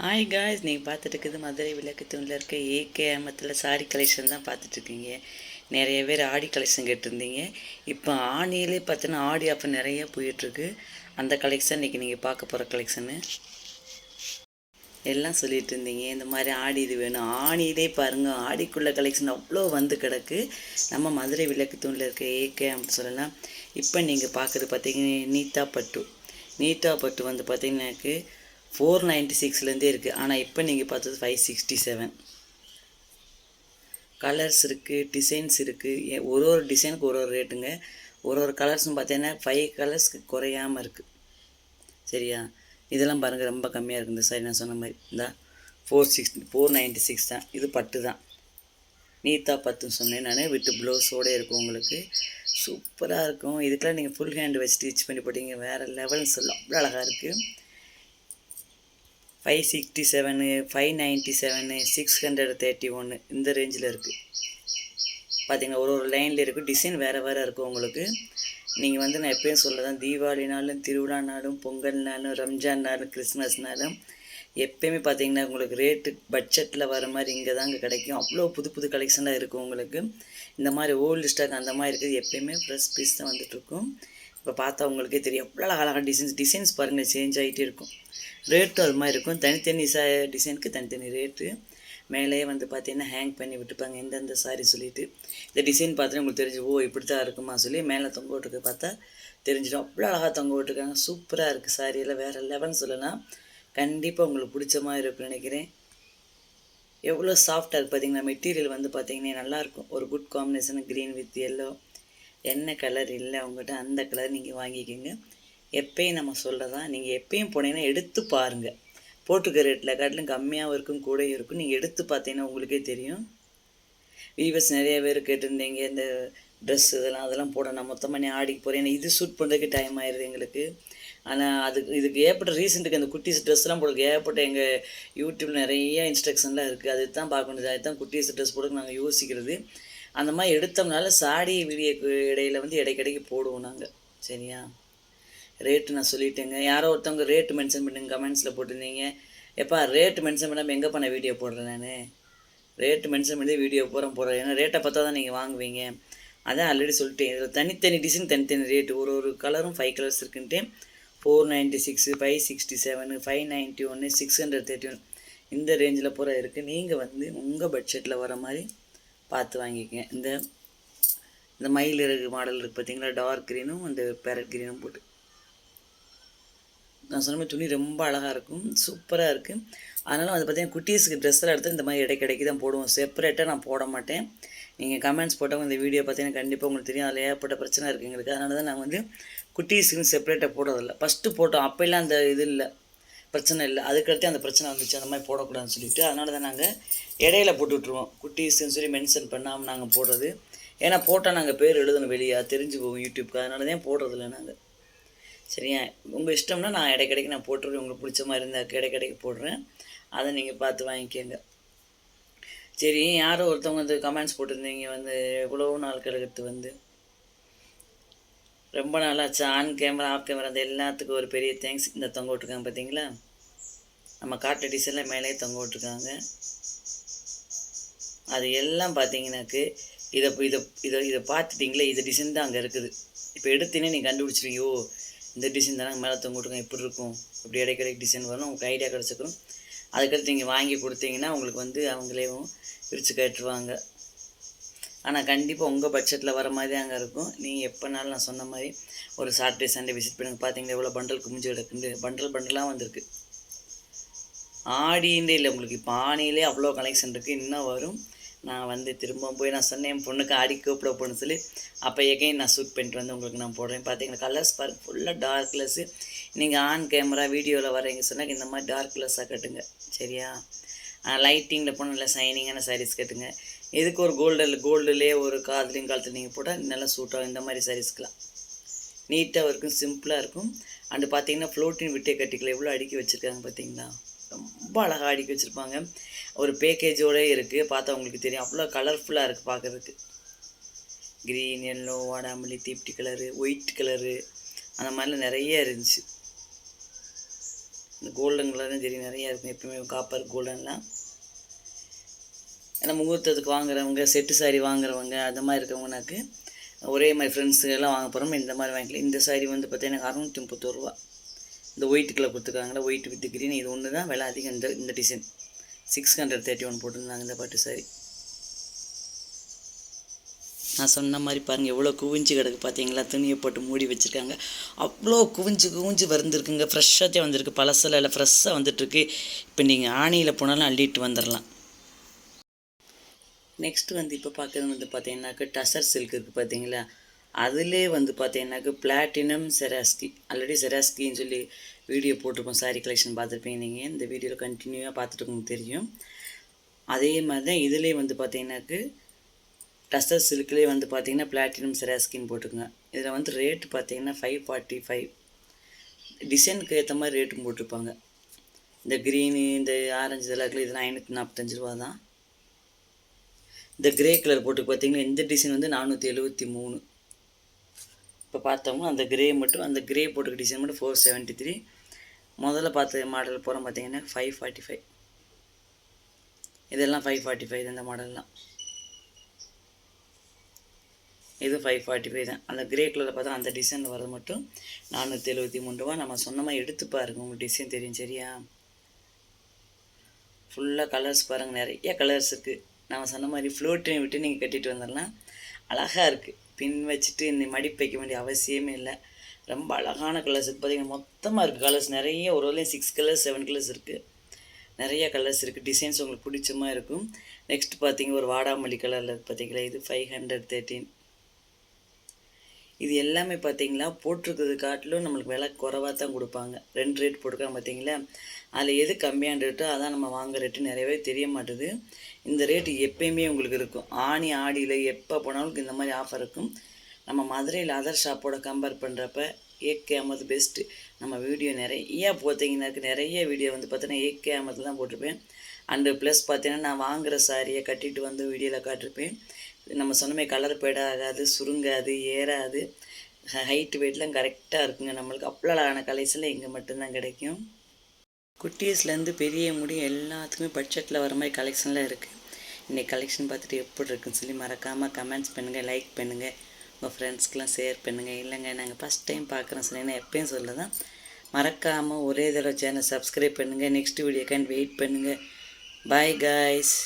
Hi guys நீங்கள் பார்த்துட்டு இருக்குது மதுரை விளக்கு தூணில் இருக்க ஏகே அமத்தில் சாரி கலெக்ஷன் தான் பார்த்துட்ருக்கீங்க நிறைய பேர் ஆடி கலெக்ஷன் கேட்டிருந்தீங்க. இப்போ ஆணியிலே பார்த்தீங்கன்னா ஆடி ஆஃபர் நிறைய போயிட்டுருக்கு. அந்த கலெக்ஷன் இன்றைக்கி நீங்கள் பார்க்க போகிற கலெக்ஷனு எல்லாம் சொல்லிட்டு இருந்தீங்க இந்த மாதிரி ஆடி இது வேணும். ஆணியிலே பாருங்கள் ஆடிக்குள்ள கலெக்ஷன் அவ்வளோ வந்து கிடக்கு. நம்ம மதுரை விளக்கு தூணில் இருக்க ஏகே அப்படின்னு சொல்லலாம். இப்போ நீங்கள் பார்க்குறது பார்த்தீங்கன்னா நீட்டா பட்டு நீட்டா பட்டு வந்து பார்த்தீங்கன்னாக்கு ஃபோர் நைன்ட்டி சிக்ஸ்லேருந்தே இருக்குது ஆனால் இப்போ நீங்கள் பார்த்தது ஃபைவ் சிக்ஸ்டி செவன் கலர்ஸ் இருக்குது டிசைன்ஸ் இருக்குது ஒரு ஒரு டிசைனுக்கு ஒரு ஒரு ரேட்டுங்க ஒரு ஒரு கலர்ஸும் பார்த்தீங்கன்னா ஃபைவ் கலர்ஸ்க்கு குறையாமல் இருக்குது சரியா? இதெல்லாம் பாருங்கள் ரொம்ப கம்மியாக இருக்குது இந்த சைடு நான் சொன்ன மாதிரி. இந்தா four six four ninety six தான். இது பட்டு தான். நீத்தா பத்துன்னு சொன்னேன் நான். விட்டு ப்ளவுஸோடு இருக்கும் உங்களுக்கு. சூப்பராக இருக்கும். இதுக்கெல்லாம் நீங்கள் ஃபுல் ஹேண்ட் வச்சு ஸ்டிச் பண்ணி போட்டிங்க. வேறு லெவல்ஸ் எல்லாம் அவ்வளோ அழகாக இருக்குது five sixty seven five ninety seven six hundred thirty ஒன்று இந்த ரேஞ்சில் இருக்குது பார்த்தீங்கன்னா ஒரு ஒரு லைனில் இருக்குது டிசைன் வேறு வேறு இருக்கும் உங்களுக்கு. நீங்கள் வந்து நான் எப்பயும் சொல்லதான் தீபாவளினாலும் திருவிழானாலும் பொங்கல்னாலும் ரம்ஜான்னாலும் கிறிஸ்மஸ்னாலும் எப்பயுமே பார்த்தீங்கன்னா உங்களுக்கு ரேட்டு பட்ஜெட்டில் வர மாதிரி இங்கே தான் அங்கே கிடைக்கும். அவ்வளோ புது புது கலெக்ஷனாக இருக்கும் உங்களுக்கு. இந்த மாதிரி ஓல்டு ஸ்டாக் அந்த மாதிரி இருக்குது. எப்பயுமே ஃப்ரெஷ் பீஸ் தான் வந்துட்டுருக்கும் இப்போ பார்த்தா உங்களுக்கே தெரியும். எவ்வளோ அழகாக டிசைன்ஸ் டிசைன்ஸ் பாருங்கள் சேஞ்ச் ஆகிட்டே இருக்கும். ரேட்டும் அது மாதிரி இருக்கும். தனித்தனி சா டிசைனுக்கு தனித்தனி ரேட்டு மேலேயே வந்து பார்த்தீங்கன்னா ஹேங் பண்ணி விட்டுப்பாங்க. எந்தெந்த சாரி சொல்லிட்டு. இந்த டிசைன் பார்த்தோன்னா உங்களுக்கு தெரிஞ்சு ஓ இப்படி தான் இருக்குமா? சொல்லி மேலே தொங்க விட்டுருக்கு பார்த்தா தெரிஞ்சிடும். அவ்வளோ அழகாக தொங்க விட்டுருக்காங்க. சூப்பராக இருக்குது சாரியெல்லாம் வேறு லெவல்னு சொல்லலாம் கண்டிப்பாக உங்களுக்கு பிடிச்ச மாதிரி இருக்குன்னு நினைக்கிறேன். எவ்வளோ சாஃப்டாக இருக்குது பார்த்தீங்கன்னா மெட்டீரியல் வந்து பார்த்தீங்கன்னா நல்லாயிருக்கும் ஒரு good combination green with yellow என்ன கலர் இல்லை அவங்ககிட்ட அந்த கலர் நீங்கள் வாங்கிக்கோங்க. எப்பயும் நம்ம சொல்லதான் நீங்கள் எப்பயும் போனீங்கன்னா எடுத்து பாருங்கள் போட்டுக்க ரேட்டில் காட்டிலும் கம்மியாகவும் இருக்கும் கூடயும் இருக்கும். நீங்கள் எடுத்து பார்த்தீங்கன்னா உங்களுக்கே தெரியும். வீவர்ஸ் நிறைய பேர் கேட்டிருந்தீங்க இந்த ட்ரெஸ் இதெல்லாம் அதெல்லாம் போட நான் மொத்தமாக நீ ஆடிக்கு போகிறேன் இது ஷூட் பண்ணுறதுக்கு டைம் ஆயிடுது எங்களுக்கு. ஆனால் அதுக்கு இதுக்கு ஏற்பட்ட ரீசெண்ட்டுக்கு அந்த குட்டீஸ் ட்ரெஸ்லாம் போடுறதுக்கு ஏற்பட்ட எங்கள் யூடியூப்பில் நிறைய இன்ஸ்ட்ரக்ஷன்லாம் இருக்குது அது தான் பார்க்கணும் அது தான் குட்டீஸ் ட்ரெஸ் போடுறதுக்கு நாங்கள் யோசிக்கிறது. அந்த மாதிரி எடுத்தோம்னால சாடி வீடியோக்கு இடையில வந்து இடைக்கிடைக்கு போடுவோம் நாங்கள் சரியா? ரேட்டு நான் சொல்லிட்டேங்க. யாரோ ஒருத்தவங்க ரேட்டு மென்ஷன் பண்ணுங்க கமெண்ட்ஸில் போட்டிருந்தீங்க. எப்பா ரேட்டு மென்ஷன் பண்ணாமல் எங்கே பண்ண வீடியோ போடுறேன் நான்? ரேட்டு மென்ஷன் பண்ணி வீடியோ போகிறேன் போடுறேன் ஏன்னா ரேட்டை பார்த்தா தான் நீங்கள் வாங்குவீங்க. அதான் ஆல்ரெடி சொல்லிட்டேன். இதில் தனித்தனி டிசைன் தனித்தனி ரேட்டு ஒரு ஒரு கலரும் ஃபைவ் கலர்ஸ் இருக்குன்ட்டு four ninety six five sixty seven five ninety ஒன்று சிக்ஸ் ஹண்ட்ரட் தேர்ட்டி ஒன் இந்த ரேஞ்சில் பூரா இருக்குது நீங்கள் வந்து உங்கள் பட்ஜெட்டில் வர மாதிரி பார்த்து வாங்கிக்கங்க இந்த இந்த மயில் இறகு மாடல் இருக்குது பார்த்தீங்களா? டார்க் க்ரீனும் அந்த பேரட் க்ரீனும் போட்டு. நான் சொன்ன மாதிரி துணி ரொம்ப அழகாக இருக்கும். சூப்பராக இருக்குது அதனால் வந்து பார்த்தீங்கன்னா குட்டீஸுக்கு ட்ரெஸ்ஸில் எடுத்து இந்த மாதிரி இடைக்கிடைக்கு தான் போடுவோம். செப்பரேட்டாக நான் போட மாட்டேன். நீங்கள் கமெண்ட்ஸ் போட்டவங்க இந்த வீடியோ பார்த்தீங்கன்னா கண்டிப்பாக உங்களுக்கு தெரியும். அதில் ஏற்பட்ட பிரச்சனை இருக்குது எங்களுக்கு. அதனால தான் நான் வந்து குட்டீஸுக்குன்னு செப்பரேட்டாக போடுறதில்ல. ஃபஸ்ட்டு போட்டோம். அப்போல்லாம் அந்த இது இல்லை. பிரச்சனை இல்லை. அதுக்கடுத்து அந்த பிரச்சனை வந்துச்சு. அந்த மாதிரி போடக்கூடாதுன்னு சொல்லிட்டு அதனால தான் நாங்கள் இடையில போட்டு விட்ருவோம் குட்டீஸ்ன்னு சொல்லி மென்ஷன் பண்ணாமல் நாங்கள் போடுறது. ஏன்னா போட்டால் நாங்கள் பேர் எழுதணும் வெளியே தெரிஞ்சு போவோம் யூடியூப்க்கு அதனால தான் போடுறதில்ல நாங்கள் சரியா? உங்கள் இஷ்டம்னா நான் இடைக்கிடைக்கு நான் போட்டுருவேன். உங்களுக்கு பிடிச்ச மாதிரி இருந்தால் இடைக்கிடைக்கு போடுறேன். அதை நீங்கள் பார்த்து வாங்கிக்கோங்க. சரி யாரோ ஒருத்தவங்க வந்து கமெண்ட்ஸ் போட்டிருந்தீங்க. வந்து எவ்வளோ நாள் கிடக்கிறது வந்து? ரொம்ப நாளாச்சு? ஆன் கேமரா ஆஃப் கேமரா அந்த எல்லாத்துக்கும் ஒரு பெரிய தேங்க்ஸ் இந்த தொங்க விட்டுருக்காங்க பார்த்தீங்களா? நம்ம காட்டு டிசைனில் மேலே தொங்க விட்ருக்காங்க அது எல்லாம் பார்த்தீங்கன்னாக்கு இதை இதை இதை இதை பார்த்துட்டிங்களே இது டிசைன் தான் அங்கே இருக்குது. இப்போ எடுத்தீங்கன்னா நீங்கள் கண்டுபிடிச்சிருவியோ இந்த டிசைன் தானே மேலே தொங்க விட்ருக்காங்க இப்படி இருக்கும். இப்படி இடைக்கிடைக்கு டிசைன் வரும் உங்களுக்கு ஐடியா கிடச்சிக்கிறோம் அதுக்கடுத்து நீங்கள் வாங்கி கொடுத்தீங்கன்னா உங்களுக்கு வந்து அவங்களேவும் பிரித்து கேட்டுருவாங்க ஆனால் கண்டிப்பாக உங்கள் பட்ஜெட்டில் வர மாதிரி அங்கே இருக்கும். நீங்கள் எப்போனாலும் நான் சொன்ன மாதிரி ஒரு சாட்டர்டே சண்டே விசிட் பண்ணுங்க. பார்த்தீங்கன்னா எவ்வளோ பண்டல் குமிஞ்சு கிடக்குண்டு பண்டல் பண்டலாக வந்திருக்கு. ஆடின்றே இல்லை. உங்களுக்கு இப்போ ஆணியிலே அவ்வளோ கலெக்ஷன் இருக்குது இன்னும் வரும். நான் வந்து திரும்ப போய் நான் சொன்னேன் என் பொண்ணுக்கு ஆடி கூப்பிட போகணும்னு சொல்லி. அப்போ எகைன் நான் சூட் பண்ணிட்டு வந்து உங்களுக்கு நான் போடுறேன். பார்த்தீங்கன்னா கலர்ஸ் பாருங்க ஃபுல்லாக டார்க் கலர்ஸு நீங்கள் ஆன் கேமரா வீடியோவில் வரீங்க சொன்னால் இந்த மாதிரி டார்க் கலர்ஸாக கட்டுங்க. சரியா? லைட்டிங்கில் போனால் நல்லா சைனிங்கான சாரீஸ் கட்டுங்க. இதுக்கு ஒரு கோல்டில் கோல்டுலேயே ஒரு காதலையும் காலத்தில் நீங்கள் போட்டால் நல்லா சூட் ஆகும். இந்த மாதிரி சாரீஸ்க்கெலாம் நீட்டாக இருக்கும் சிம்பிளாக இருக்கும். அண்டு பார்த்தீங்கன்னா ஃப்ளோட்டின் விட்டே கட்டிக்கல. எவ்வளோ அடுக்கி வச்சுருக்காங்க பார்த்தீங்களா ரொம்ப அழகாக அடிக்க வச்சுருப்பாங்க. ஒரு பேக்கேஜோடே இருக்குது பார்த்தா உங்களுக்கு தெரியும். அவ்வளோ கலர்ஃபுல்லாக இருக்குது பார்க்குறதுக்கு. க்ரீன் எல்லோ வாடாமல்லி தீப்டி கலரு ஒயிட் கலரு அந்த மாதிரிலாம் நிறைய இருந்துச்சு. இந்த கோல்டன் கலர்லாம் சரி நிறையா இருக்கும். எப்பவுமே காப்பர் கோல்டன்லாம் ஏன்னா முகூர்த்தத்துக்கு வாங்குறவங்க செட்டு சாரி வாங்குறவங்க அந்த மாதிரி இருக்கவங்கனாக்கு ஒரே மாதிரி ஃப்ரெண்ட்ஸுகள்லாம் வாங்க போகிறோம் இந்த மாதிரி வாங்கிக்கலாம். இந்த சாரி வந்து பார்த்தீங்கன்னா அறநூற்றி முப்பத்தோரு ரூபா. இந்த ஒயிட் கலர் கொடுத்துருக்காங்களா ஒயிட் வித் க்ரீன் இது ஒன்று தான் விலை அதிகம். இந்த இந்த design six hundred thirty one போட்டிருந்தாங்க இந்த பாட்டு சாரி நான் சொன்ன மாதிரி பாருங்கள் எவ்வளோ குவிஞ்சு கிடக்கு பார்த்தீங்களா துணியை போட்டு மூடி வச்சுருக்காங்க. அவ்வளோ குவிஞ்சு குவிஞ்சு வந்திருக்குங்க. ஃப்ரெஷ்ஷாகத்தே வந்திருக்கு. பழசில் இல்லை ஃப்ரெஷ்ஷாக வந்துட்டுருக்கு. இப்போ நீங்கள் ஆணியில் போனாலும் அள்ளிட்டு வந்துடலாம் நெக்ஸ்ட் வந்து இப்போ பார்க்குறது வந்து பார்த்தீங்கன்னாக்க டசர் சில்க் இருக்குது பார்த்தீங்களா அதிலே வந்து பார்த்தீங்கன்னாக்க பிளாட்டினம் செராஸ்கி ஆல்ரெடி செராஸ்கின்னு சொல்லி வீடியோ போட்டிருப்போம். சாரி கலெக்ஷன் பார்த்துருப்பீங்க நீங்கள் இந்த வீடியோவில் கண்டினியூவாக பார்த்துட்டு உங்களுக்கு தெரியும். அதே மாதிரி தான் இதிலே வந்து பார்த்தீங்கன்னாக்கு டஸ்டர் சில்க்லேயே வந்து பார்த்தீங்கன்னா பிளாட்டினம் செராஸ்கின்னு போட்டுருங்க இதில் வந்து ரேட்டு பார்த்தீங்கன்னா ஃபைவ் ஃபார்ட்டி ஃபைவ் டிசைனுக்கு ஏற்ற மாதிரி ரேட்டும் போட்டிருப்பாங்க. இந்த க்ரீனு இந்த ஆரஞ்சு இதெல்லாம் இருக்குது இதெல்லாம் ஐநூற்றி நாற்பத்தஞ்சு ரூபா தான் இந்த க்ரே கலர் போட்டு பார்த்தீங்கன்னா இந்த டிசைன் வந்து நானூற்றி எழுபத்தி மூணு. இப்போ பார்த்தோம்னா அந்த கிரே மட்டும் அந்த கிரே போட்டுக்க டிசைன் மட்டும் ஃபோர் செவன்ட்டி த்ரீ முதல்ல பார்த்த மாடல் போகிறோம் பார்த்தீங்கன்னா ஃபைவ் ஃபார்ட்டி ஃபைவ் இதெல்லாம் ஃபைவ் ஃபார்ட்டி ஃபைவ் இந்த மாடல்லாம் இது ஃபைவ் ஃபார்ட்டி ஃபைவ் தான். அந்த கிரே கலரில் பார்த்தா அந்த டிசைனில் வரது மட்டும் நானூற்றி எழுபத்தி மூணு ரூபா. நம்ம சொன்னமாக எடுத்து பாருங்க உங்களுக்கு டிசைன் தெரியும் சரியா? ஃபுல்லாக கலர்ஸ் பாருங்கள் நிறைய கலர்ஸ் இருக்குது நம்ம சொன்ன மாதிரி ஃப்ளோட்டையும் விட்டு நீங்கள் கட்டிட்டு வந்துடலாம். அழகாக இருக்குது பின் வச்சுட்டு இந்த மடிப்பு வைக்க வேண்டிய அவசியமே இல்லை. ரொம்ப அழகான கலர்ஸ் இருக்குது பார்த்திங்கன்னா மொத்தமாக இருக்குது கலர்ஸ் நிறைய ஒரு வரலையும் சிக்ஸ் கலர்ஸ் செவன் கலர்ஸ் இருக்குது நிறைய கலர்ஸ் இருக்குது டிசைன்ஸ் உங்களுக்கு பிடிச்சமாக இருக்கும். நெக்ஸ்ட் பார்த்தீங்க ஒரு வாடாமல்லி கலரில் பார்த்தீங்களா இது ஃபைவ் ஹண்ட்ரட் தேர்ட்டீன் இது எல்லாமே பார்த்தீங்களா போட்டிருக்கிறது காட்டிலும் நம்மளுக்கு விலை குறைவாக தான் கொடுப்பாங்க. ரெண்டு ரேட் போட்டிருக்காங்க பார்த்தீங்களா அதில் எது கம்மியான ரேட்டோ அதான் நம்ம வாங்குற ரேட்டு நிறையவே தெரிய மாட்டுது. இந்த ரேட்டு எப்பயுமே உங்களுக்கு இருக்கும். ஆணி ஆடியில் எப்போ போனாலும் இந்த மாதிரி ஆஃபர் இருக்கும். நம்ம மதுரையில் அதர் ஷாப்போட கம்பேர் பண்ணுறப்ப ஏகே அமது பெஸ்ட்டு நம்ம வீடியோ நிறைய பார்த்தீங்கன்னாக்கு நிறைய வீடியோ வந்து பார்த்தீங்கன்னா ஏகே அமது தான் போட்டிருப்பேன். அண்டு ப்ளஸ் பார்த்தீங்கன்னா நான் வாங்குகிற சாரியை கட்டிட்டு வந்து வீடியோவில் காட்டிருப்பேன். நம்ம சொன்னமே கலர் பேடாகாது ஆகாது சுருங்காது ஏறாது. ஹைட்டு வெயிட்லாம் கரெக்டாக இருக்குங்க. நம்மளுக்கு அவ்வளோ அழகான கலெக்ஷனில் இங்கே மட்டும்தான் கிடைக்கும். குட்டீஸ்லேருந்து பெரிய முடி எல்லாத்துக்குமே பட்ஜெட்டில் வர மாதிரி கலெக்ஷன்லாம் இருக்குது இன்றைக்கி கலெக்ஷன் பார்த்துட்டு எப்படி இருக்குன்னு சொல்லி மறக்காமல் கமெண்ட்ஸ் பண்ணுங்கள் லைக் பண்ணுங்கள் உங்கள் ஃப்ரெண்ட்ஸ்க்கெலாம் ஷேர் பண்ணுங்கள் இல்லைங்க நாங்கள் ஃபஸ்ட் டைம் பார்க்குறோம் சொன்னீங்கன்னா எப்பயும் சொல்ல தான் மறக்காமல் ஒரே தடவை சேனல் சப்ஸ்கிரைப் பண்ணுங்கள் நெக்ஸ்ட் வீடியோக்கான்னு வெயிட் பண்ணுங்கள் பாய் காய்ஸ்